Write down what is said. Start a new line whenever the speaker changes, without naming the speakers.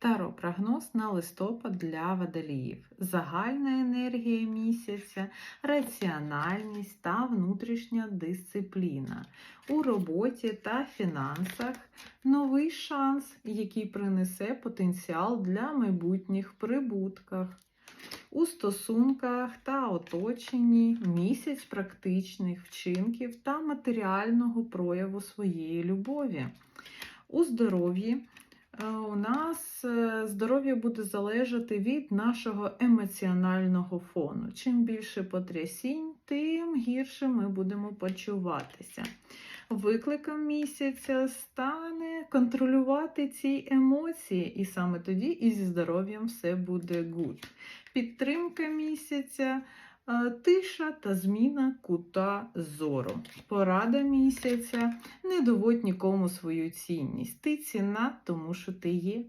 Таро прогноз на листопад для водоліїв. Загальна енергія місяця, раціональність та внутрішня дисципліна. У роботі та фінансах новий шанс, який принесе потенціал для майбутніх прибутках. У стосунках та оточенні місяць практичних вчинків та матеріального прояву своєї любові. У здоров'ї у нас е, здоров'я буде залежати від нашого емоціонального фону. Чим більше потрясінь, тим гірше ми будемо почуватися. Викликом місяця стане контролювати ці емоції, і саме тоді і зі здоров'ям все буде гуд. Підтримка місяця. Е, Тиша та зміна кута зору. Порада місяця. Не доводь нікому свою цінність. Ти цінна, тому що ти є.